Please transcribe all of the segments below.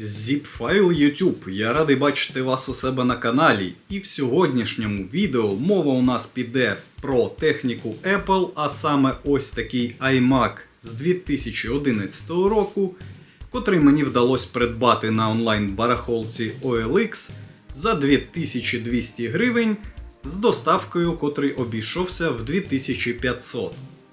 Zipfile YouTube. Я радий бачити вас у себе на каналі. І в сьогоднішньому відео мова у нас піде про техніку Apple, а саме ось такий iMac з 2011 року, котрий мені вдалося придбати на онлайн-барахолці OLX за 2200 гривень з доставкою, котрий обійшовся в 2500.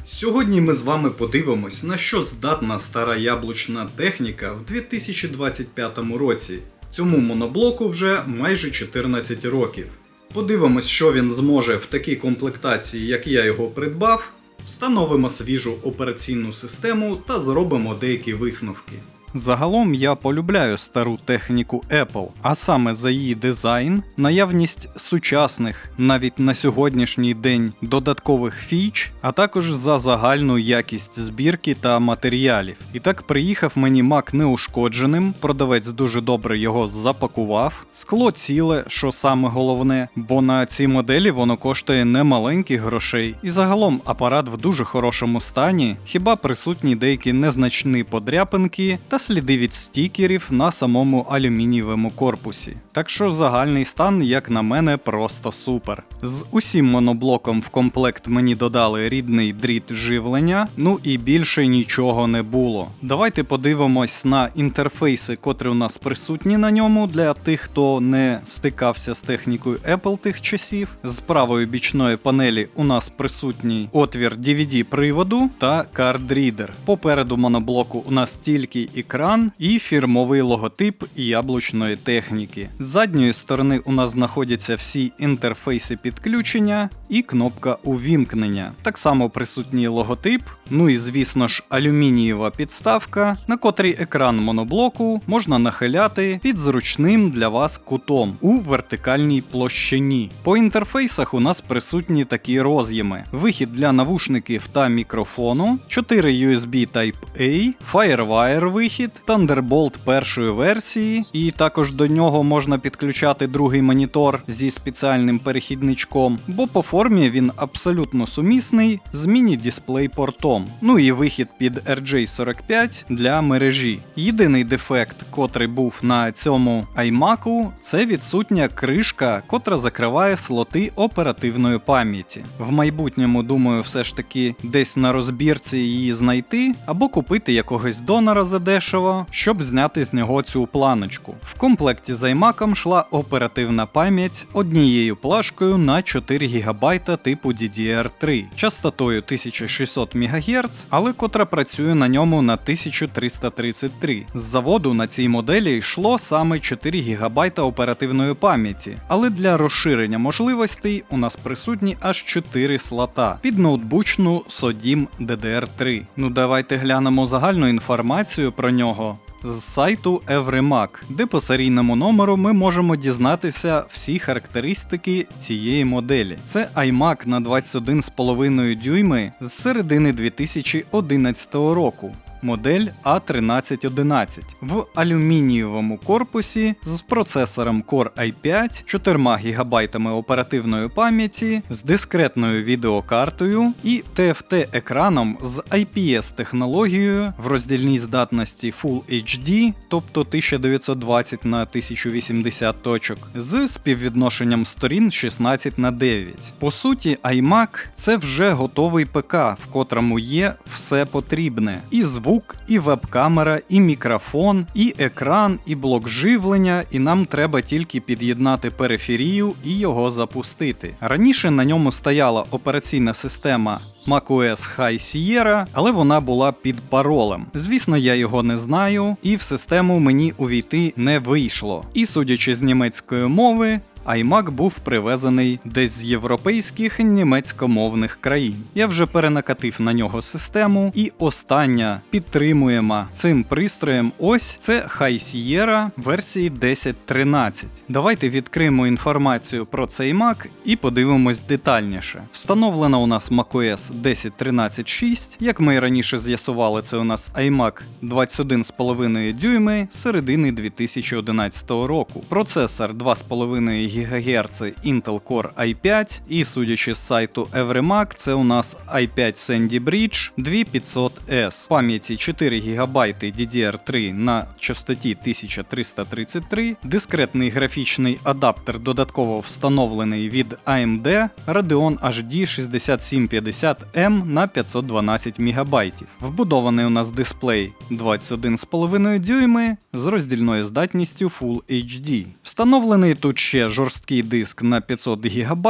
Сьогодні ми з вами подивимось, на що здатна стара яблучна техніка в 2025 році. Цьому моноблоку вже майже 14 років. Подивимось, що він зможе в такій комплектації, як я його придбав. Встановимо свіжу операційну систему та зробимо деякі висновки. Загалом я полюбляю стару техніку Apple, а саме за її дизайн, наявність сучасних, навіть на сьогоднішній день додаткових фіч, а також за загальну якість збірки та матеріалів. І так приїхав мені Mac неушкодженим, продавець дуже добре його запакував. Скло ціле, що саме головне, бо на цій моделі воно коштує немаленьких грошей. І загалом апарат в дуже хорошому стані, хіба присутні деякі незначні подряпинки та сліди від стікерів на самому алюмінієвому корпусі. Так що загальний стан, як на мене, просто супер. З усім моноблоком в комплект мені додали рідний дріт живлення, ну і більше нічого не було. Давайте подивимось на інтерфейси, котрі у нас присутні на ньому для тих, хто не стикався з технікою Apple тих часів. З правої бічної панелі у нас присутній отвір DVD приводу та кардрідер. Попереду моноблоку у нас тільки екран і фірмовий логотип яблучної техніки. З задньої сторони у нас знаходяться всі інтерфейси підключення і кнопка увімкнення. Так само присутній логотип, ну і звісно ж алюмінієва підставка, на котрій екран моноблоку можна нахиляти під зручним для вас кутом у вертикальній площині. По інтерфейсах у нас присутні такі роз'єми: вихід для навушників та мікрофону, 4 USB Type-A, Firewire вихід, Thunderbolt першої версії, і також до нього можна підключати другий монітор зі спеціальним перехідничком, бо по формі він абсолютно сумісний з міні-дисплей портом. Ну і вихід під RJ45 для мережі. Єдиний дефект, котрий був на цьому iMac, це відсутня кришка, котра закриває слоти оперативної пам'яті. В майбутньому, думаю, все ж таки десь на розбірці її знайти або купити якогось донора за дешево, щоб зняти з нього цю планочку. В комплекті з iMac йшла оперативна пам'ять однією плашкою на 4 ГБ типу DDR3, частотою 1600 МГц, але котра працює на ньому на 1333. З заводу на цій моделі йшло саме 4 ГБ оперативної пам'яті, але для розширення можливостей у нас присутні аж 4 слота під ноутбучну SODIMM DDR3. Ну давайте глянемо загальну інформацію про нього. З сайту EveryMac, де по серійному номеру ми можемо дізнатися всі характеристики цієї моделі. Це iMac на 21,5 дюйми з середини 2011 року. Модель A1311 в алюмінієвому корпусі з процесором Core i5, 4 ГБ оперативної пам'яті, з дискретною відеокартою і TFT-екраном з IPS технологією в роздільній здатності Full HD, тобто 1920 на 1080 точок, з співвідношенням сторін 16 на 9. По суті, iMac це вже готовий ПК, в котрому є все потрібне. І звук, і веб-камера, і мікрофон, і екран, і блок живлення, і нам треба тільки під'єднати периферію і його запустити. Раніше на ньому стояла операційна система macOS High Sierra, але вона була під паролем. Звісно, я його не знаю, і в систему мені увійти не вийшло. І судячи з німецької мови, iMac був привезений десь з європейських німецькомовних країн. Я вже перенакатив на нього систему, і остання підтримуєма цим пристроєм ось це High Sierra версії 10.13. Давайте відкриємо інформацію про цей Mac і подивимось детальніше. Встановлена у нас macOS 10.13.6. Як ми і раніше з'ясували, це у нас iMac 21,5 дюйми середини 2011 року. Процесор 2,5 ГГц Intel Core i5, і судячи з сайту Evermac, це у нас i5 Sandy Bridge 2500S. Пам'яті 4 ГБ DDR3 на частоті 1333, дискретний графічний адаптер додатково встановлений від AMD Radeon HD 6750M на 512 МБ. Вбудований у нас дисплей 21,5 дюйми з роздільною здатністю Full HD. Встановлений тут ще жорсткий диск на 500 ГБ,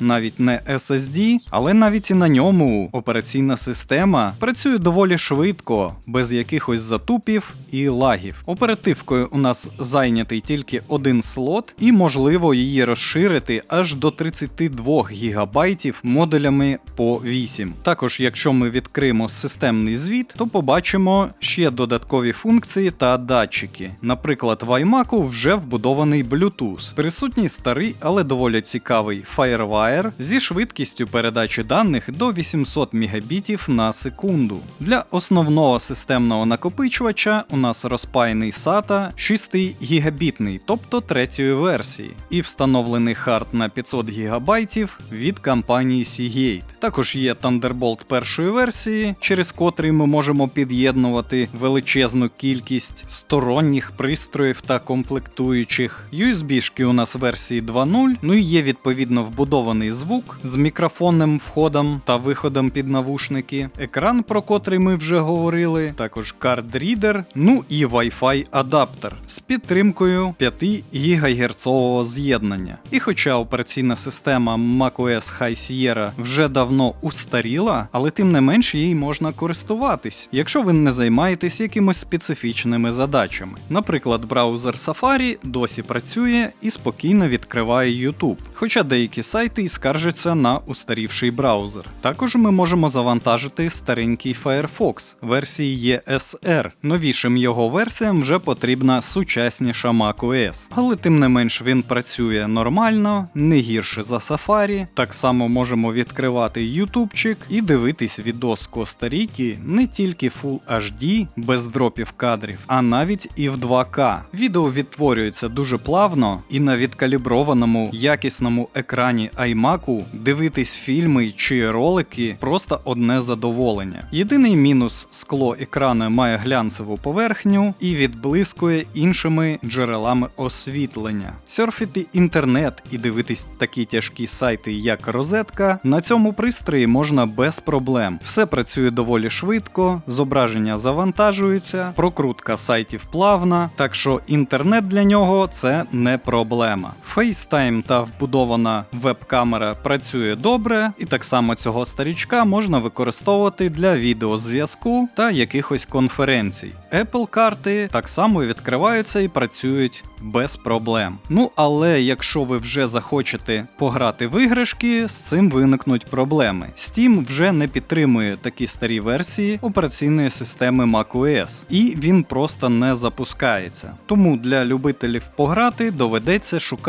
навіть не SSD, але навіть і на ньому операційна система працює доволі швидко, без якихось затупів і лагів. Оперативкою у нас зайнятий тільки один слот, і можливо її розширити аж до 32 ГБ модулями по 8. Також, якщо ми відкриємо системний звіт, то побачимо ще додаткові функції та датчики. Наприклад, в iMac вже вбудований Bluetooth. Присутній старий, але доволі цікавий FireWire зі швидкістю передачі даних до 800 Мбіт на секунду. Для основного системного накопичувача у нас розпаяний SATA 6 гігабітний, тобто третьої версії, і встановлений хард на 500 ГБ від компанії Seagate. Також є Thunderbolt першої версії, через котрий ми можемо під'єднувати величезну кількість сторонніх пристроїв та комплектуючих. USB-шки у нас версії 2.0, ну і є відповідно вбудований звук з мікрофонним входом та виходом під навушники, екран, про котрий ми вже говорили, також кард-рідер, ну і Wi-Fi адаптер з підтримкою 5 ГГц з'єднання. І хоча операційна система macOS High Sierra вже давно устаріла, але тим не менш їй можна користуватись, якщо ви не займаєтесь якимось специфічними задачами. Наприклад, браузер Safari досі працює і спокійно відкриває YouTube, хоча деякі сайти і скаржаться на устарівший браузер. Також ми можемо завантажити старенький Firefox версії ESR. Новішим його версіям вже потрібна сучасніша macOS. Але тим не менш він працює нормально, не гірше за Safari. Так само можемо відкривати ютубчик і дивитись відос Коста-Ріки не тільки Full HD без дропів кадрів, а навіть і в 2К. Відео відтворюється дуже плавно і на відкаліброваному якісному екрані iMac дивитись фільми чи ролики просто одне задоволення. Єдиний мінус скло екрану має глянцеву поверхню і відблискує іншими джерелами освітлення. Серфити інтернет і дивитись такі тяжкі сайти, як розетка, на цьому пристрої можна без проблем. Все працює доволі швидко, зображення завантажуються, прокрутка сайтів плавна, так що інтернет для нього це не проблема. FaceTime та вбудована веб-камера працює добре, і так само цього старічка можна використовувати для відеозв'язку та якихось конференцій. Apple карти так само відкриваються і працюють без проблем. Ну але якщо ви вже захочете пограти в іграшки, з цим виникнуть проблеми. Steam вже не підтримує такі старі версії операційної системи macOS, і він просто не запускається. Тому для любителів пограти доведеться шукати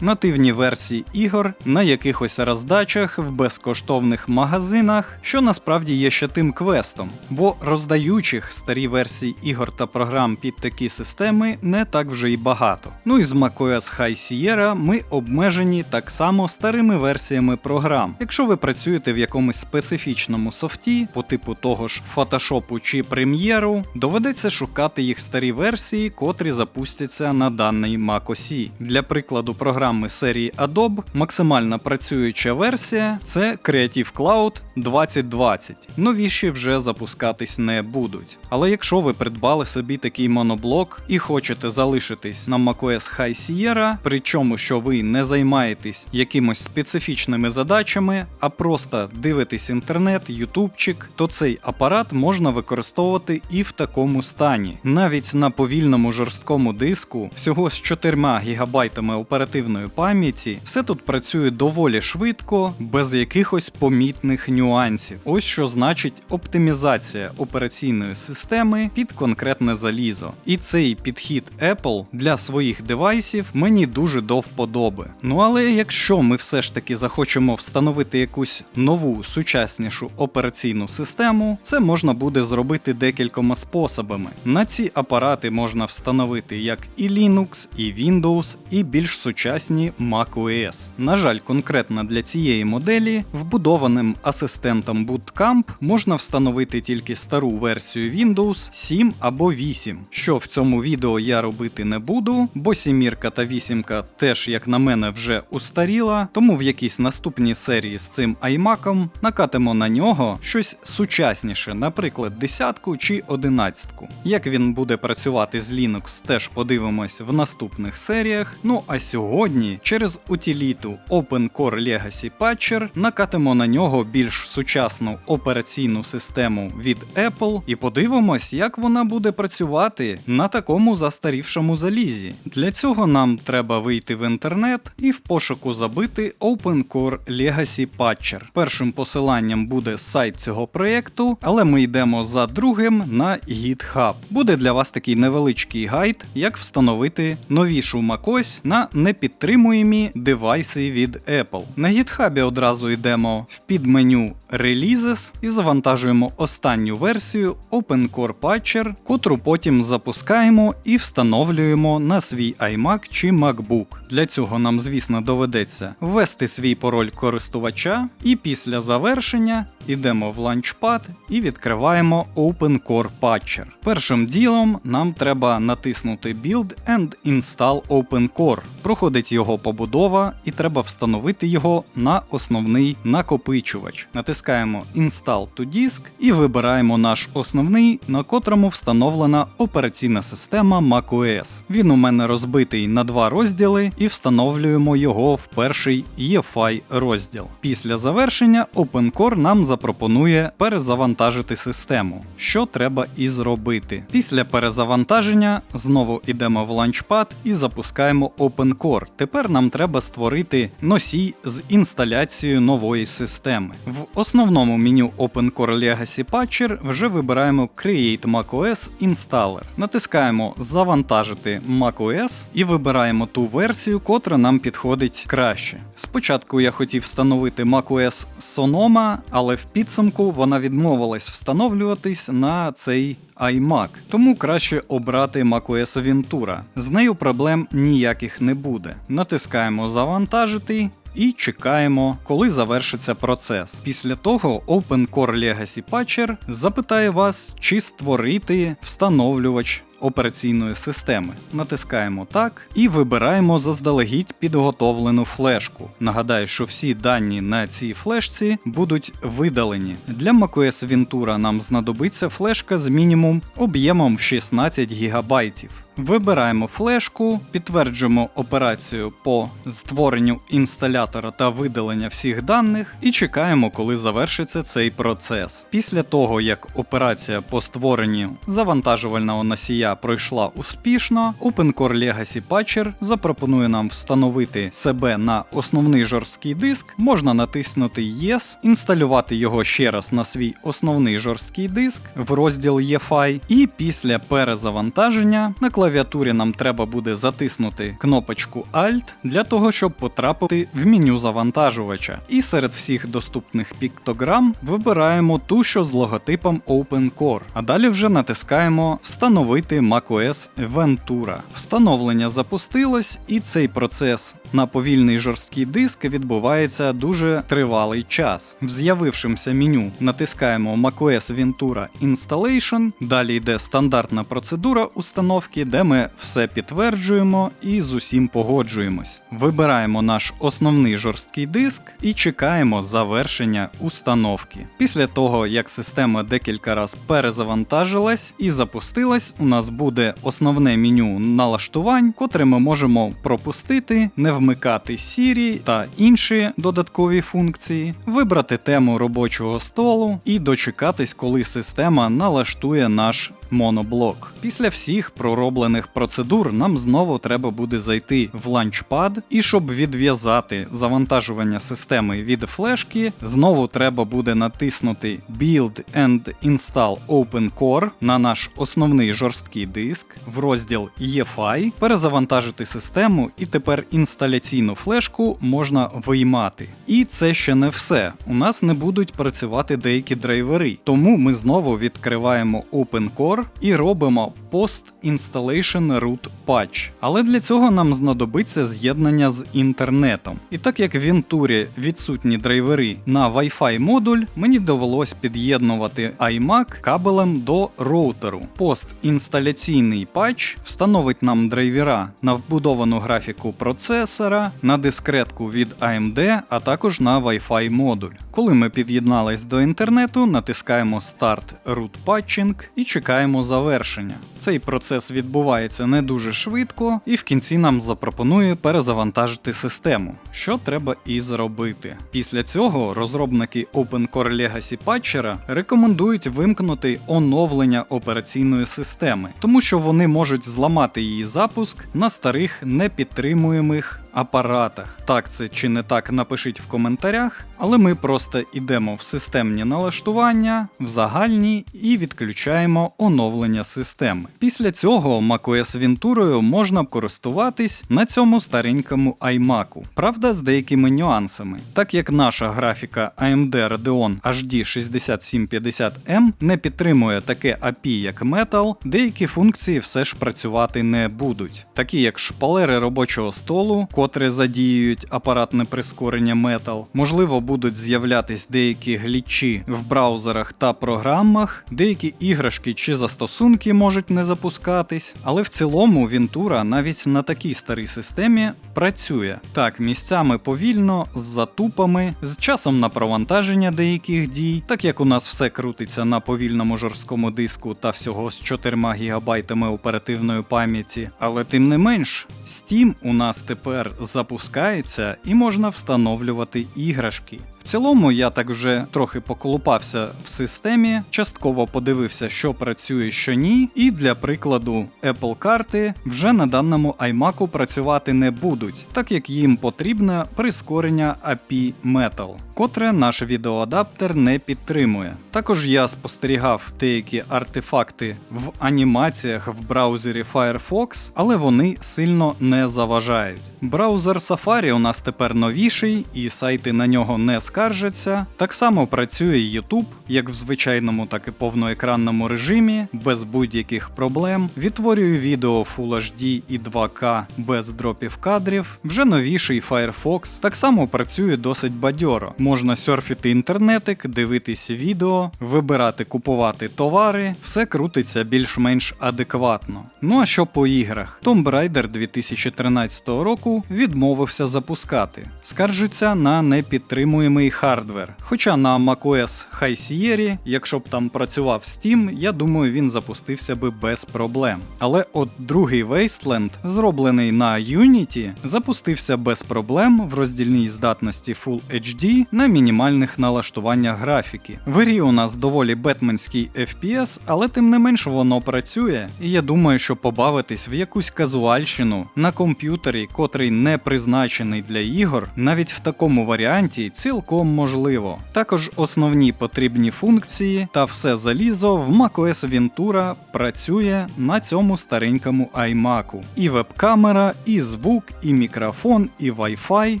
нативні версії ігор на якихось роздачах в безкоштовних магазинах, що насправді є ще тим квестом, бо роздаючих старі версії ігор та програм під такі системи не так вже й багато. Ну і з macOS High Sierra ми обмежені так само старими версіями програм. Якщо ви працюєте в якомусь специфічному софті, по типу того ж Photoshop чи Premiere, доведеться шукати їх старі версії, котрі запустяться на даний macOS. Для прикладу програми серії Adobe максимальна працююча версія це Creative Cloud 2020. Новіші вже запускатись не будуть. Але якщо ви придбали собі такий моноблок і хочете залишитись на macOS High Sierra, причому що ви не займаєтесь якимось специфічними задачами, а просто дивитесь інтернет, ютубчик, то цей апарат можна використовувати і в такому стані. Навіть на повільному жорсткому диску, всього з 4 ГБ оперативної пам'яті, все тут працює доволі швидко, без якихось помітних нюансів. Ось що значить оптимізація операційної системи під конкретне залізо. І цей підхід Apple для своїх девайсів мені дуже до вподоби. Ну але якщо ми все ж таки захочемо встановити якусь нову сучаснішу операційну систему, це можна буде зробити декількома способами. На ці апарати можна встановити як і Linux, і Windows, і більш більш сучасні macOS. На жаль, конкретно для цієї моделі вбудованим асистентом Bootcamp можна встановити тільки стару версію Windows 7 або 8, що в цьому відео я робити не буду, бо сімірка та вісімка теж, як на мене, вже устаріла, тому в якійсь наступній серії з цим iMac накатимо на нього щось сучасніше, наприклад, десятку чи одинадцятку. Як він буде працювати з Linux, теж подивимось в наступних серіях. Ну а сьогодні через утиліту OpenCore Legacy Patcher накатимо на нього більш сучасну операційну систему від Apple і подивимось, як вона буде працювати на такому застарівшому залізі. Для цього нам треба вийти в інтернет і в пошуку забити OpenCore Legacy Patcher. Першим посиланням буде сайт цього проєкту, але ми йдемо за другим на GitHub. Буде для вас такий невеличкий гайд, як встановити новішу macOS на непідтримуємі девайси від Apple. На GitHub одразу йдемо в підменю Releases і завантажуємо останню версію OpenCore Patcher, котру потім запускаємо і встановлюємо на свій iMac чи MacBook. Для цього нам, звісно, доведеться ввести свій пароль користувача, і після завершення йдемо в Launchpad і відкриваємо OpenCore Patcher. Першим ділом нам треба натиснути Build and Install OpenCore. Проходить його побудова, і треба встановити його на основний накопичувач. Натискаємо Install to Disk і вибираємо наш основний, на котрому встановлена операційна система macOS. Він у мене розбитий на два розділи і встановлюємо його в перший EFI розділ. Після завершення OpenCore нам запропонує перезавантажити систему, що треба і зробити. Після перезавантаження знову йдемо в Launchpad і запускаємо OpenCore. Тепер нам треба створити носій з інсталяцією нової системи. В основному меню OpenCore Legacy Patcher вже вибираємо Create macOS Installer. Натискаємо Завантажити macOS і вибираємо ту версію, котра нам підходить краще. Спочатку я хотів встановити macOS Sonoma, але в підсумку вона відмовилась встановлюватись на цей iMac, тому краще обрати macOS Ventura. З нею проблем ніяких не буде. Натискаємо Завантажити. І чекаємо, коли завершиться процес. Після того OpenCore Legacy Patcher запитає вас, чи створити встановлювач операційної системи. Натискаємо так і вибираємо заздалегідь підготовлену флешку. Нагадаю, що всі дані на цій флешці будуть видалені. Для macOS Ventura нам знадобиться флешка з мінімум об'ємом в 16 ГБ. Вибираємо флешку, підтверджуємо операцію по створенню інсталятора та видалення всіх даних і чекаємо, коли завершиться цей процес. Після того, як операція по створенню завантажувального носія пройшла успішно, OpenCore Legacy Patcher запропонує нам встановити себе на основний жорсткий диск, можна натиснути Yes, інсталювати його ще раз на свій основний жорсткий диск в розділ EFI, і після перезавантаження на клавіатурі нам треба буде затиснути кнопочку Alt для того, щоб потрапити в меню завантажувача. І серед всіх доступних піктограм вибираємо ту, що з логотипом OpenCore, а далі вже натискаємо Встановити macOS Ventura. Встановлення запустилось, і цей процес на повільний жорсткий диск відбувається дуже тривалий час. В з'явившимся меню натискаємо macOS Ventura Installation, далі йде стандартна процедура установки, де ми все підтверджуємо і з усім погоджуємось. Вибираємо наш основний жорсткий диск і чекаємо завершення установки. Після того, як система декілька разів перезавантажилась і запустилась, у нас буде основне меню налаштувань, котре ми можемо пропустити, не вмикати Siri та інші додаткові функції, вибрати тему робочого столу і дочекатись, коли система налаштує наш моноблок. Після всіх пророблених процедур нам знову треба буде зайти в Launchpad, і щоб відв'язати завантажування системи від флешки, знову треба буде натиснути Build and Install OpenCore на наш основний жорсткий диск в розділ EFI, перезавантажити систему, і тепер інсталяційну флешку можна виймати. І це ще не все. У нас не будуть працювати деякі драйвери, тому ми знову відкриваємо OpenCore Store і робимо Post Installation Root Patch. Але для цього нам знадобиться з'єднання з інтернетом. І так як в Вінтурі відсутні драйвери на Wi-Fi модуль, мені довелось під'єднувати iMac кабелем до роутеру. Постінсталяційний патч встановить нам драйвера на вбудовану графіку процесора, на дискретку від AMD, а також на Wi-Fi модуль. Коли ми під'єднались до інтернету, натискаємо Start Root Patching і чекаємо завершення. Цей процес відбувається не дуже швидко, і в кінці нам запропонує перезавантажити систему, що треба і зробити. Після цього розробники OpenCore Legacy Patcher рекомендують вимкнути оновлення операційної системи, тому що вони можуть зламати її запуск на старих непідтримуємих апаратах. Так це чи не так, напишіть в коментарях, але ми просто йдемо в системні налаштування, в загальні і відключаємо оновлення системи. Після цього macOS Ventura можна користуватись на цьому старенькому iMac. Правда, з деякими нюансами. Так як наша графіка AMD Radeon HD 6750M не підтримує таке API як Metal, деякі функції все ж працювати не будуть, такі як шпалери робочого столу, котре задіюють апаратне прискорення Metal, можливо, будуть з'являтись деякі глічі в браузерах та програмах, деякі іграшки чи застосунки можуть не запускатись, але в цілому Ventura навіть на такій старій системі працює. Так, місцями повільно, з затупами, з часом на провантаження деяких дій, так як у нас все крутиться на повільному жорсткому диску та всього з 4 ГБ оперативної пам'яті, але тим не менш, Steam у нас тепер запускається і можна встановлювати іграшки. Цілому я так вже трохи поколупався в системі, частково подивився, що працює, що ні, і для прикладу Apple карти вже на даному iMac працювати не будуть, так як їм потрібне прискорення API Metal, котре наш відеоадаптер не підтримує. Також я спостерігав деякі артефакти в анімаціях в браузері Firefox, але вони сильно не заважають. Браузер Safari у нас тепер новіший, і сайти на нього не скаржаться. Так само працює YouTube, як в звичайному, так і повноекранному режимі, без будь-яких проблем. Відтворюю відео Full HD і 2К без дропів кадрів. Вже новіший Firefox так само працює досить бадьоро. Можна серфіти інтернетик, дивитися відео, вибирати, купувати товари, все крутиться більш-менш адекватно. Ну а що по іграх? Tomb Raider 2013 року відмовився запускати. Скаржиться на непідтримуємий хардвер. Хоча на macOS High Sierra, якщо б там працював Steam, я думаю, він запустився би без проблем. Але от другий Wasteland, зроблений на Unity, запустився без проблем в роздільній здатності Full HD на мінімальних налаштуваннях графіки. В грі у нас доволі бетменський FPS, але тим не менш воно працює, і я думаю, що побавитись в якусь казуальщину на комп'ютері, котрий не призначений для ігор, навіть в такому варіанті цілком можливо. Також основні потрібні функції та все залізо в macOS Ventura працює на цьому старенькому iMac. І веб-камера, і звук, і мікрофон, і Wi-Fi.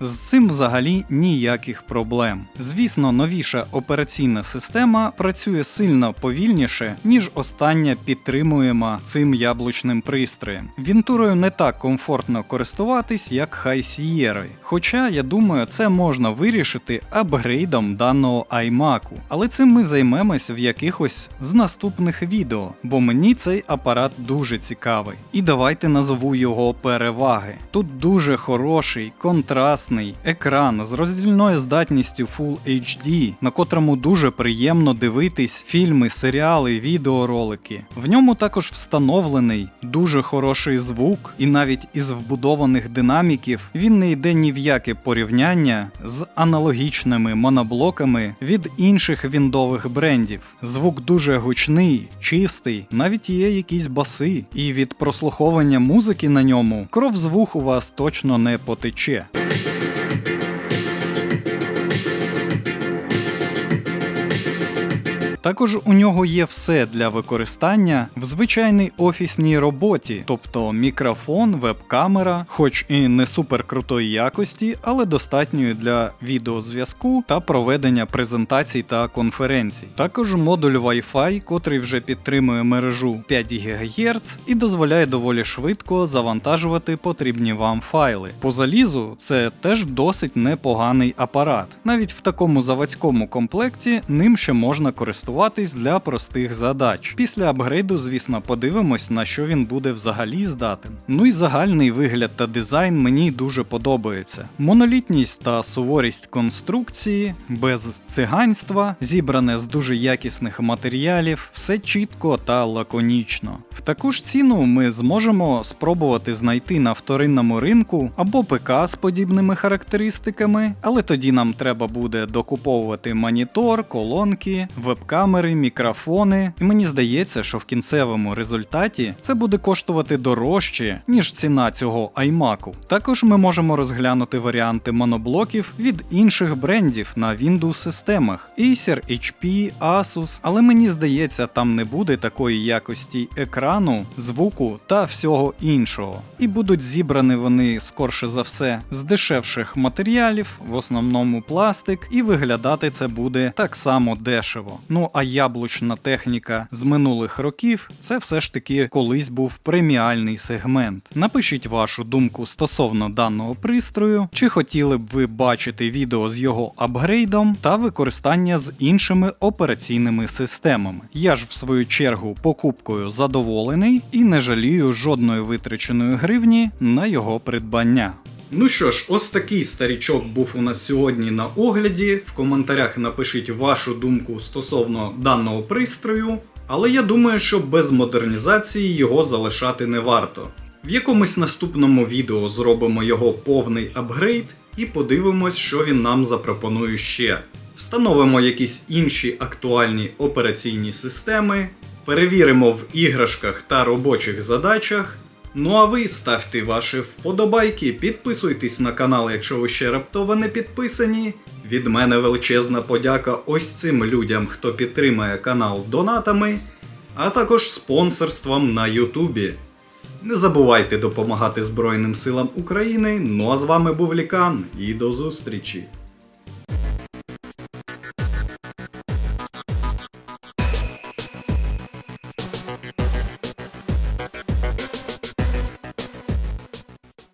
З цим взагалі ніяких проблем. Звісно, новіша операційна система працює сильно повільніше, ніж остання підтримуєма цим яблучним пристроєм. Вінтурою не так комфортно користуватись, як High Sierra. Хоча, я думаю, це можна вирішити апгрейдом даного iMac. Але цим ми займемось в якихось з наступних відео, бо мені цей апарат дуже цікавий. І давайте назву його переваги. Тут дуже хороший, контрастний екран з роздільною здатністю Full HD, на котрому дуже приємно дивитись фільми, серіали, відеоролики. В ньому також встановлений дуже хороший звук, і навіть із вбудованих динаміків він не йде ні в яке порівняння з аналогічними моноблоками від інших віндових брендів. Звук дуже гучний, чистий, навіть є якісь баси, і від прослуховування музики на ньому кров з вух у вас точно не потече. Також у нього є все для використання в звичайній офісній роботі, тобто мікрофон, веб-камера, хоч і не супер крутої якості, але достатньої для відеозв'язку та проведення презентацій та конференцій. Також модуль Wi-Fi, котрий вже підтримує мережу 5 ГГц і дозволяє доволі швидко завантажувати потрібні вам файли. По залізу це теж досить непоганий апарат. Навіть в такому заводському комплекті ним ще можна користуватись для простих задач. Після апгрейду, звісно, подивимось, на що він буде взагалі здатен. Ну і загальний вигляд та дизайн мені дуже подобається. Монолітність та суворість конструкції, без циганства, зібране з дуже якісних матеріалів, все чітко та лаконічно. В таку ж ціну ми зможемо спробувати знайти на вторинному ринку або ПК з подібними характеристиками, але тоді нам треба буде докуповувати монітор, колонки, веб-камери, мікрофони. І мені здається, що в кінцевому результаті це буде коштувати дорожче, ніж ціна цього iMac. Також ми можемо розглянути варіанти моноблоків від інших брендів на Windows системах Acer, HP, Asus, але мені здається, там не буде такої якості екрану, звуку та всього іншого. І будуть зібрані вони скорше за все з дешевших матеріалів, в основному пластик, і виглядати це буде так само дешево. Ну а яблучна техніка з минулих років це все ж таки колись був преміальний сегмент. Напишіть вашу думку стосовно даного пристрою, чи хотіли б ви бачити відео з його апгрейдом та використання з іншими операційними системами. Я ж в свою чергу покупкою задоволений і не жалію жодної витраченої гривні на його придбання. Ну що ж, ось такий старічок був у нас сьогодні на огляді. В коментарях напишіть вашу думку стосовно даного пристрою, але я думаю, що без модернізації його залишати не варто. В якомусь наступному відео зробимо його повний апгрейд і подивимось, що він нам запропонує ще. Встановимо якісь інші актуальні операційні системи, перевіримо в іграшках та робочих задачах. Ну а ви ставте ваші вподобайки, підписуйтесь на канал, якщо ви ще раптово не підписані. Від мене величезна подяка ось цим людям, хто підтримує канал донатами, а також спонсорством на Ютубі. Не забувайте допомагати Збройним силам України. Ну а з вами був Лікан і до зустрічі!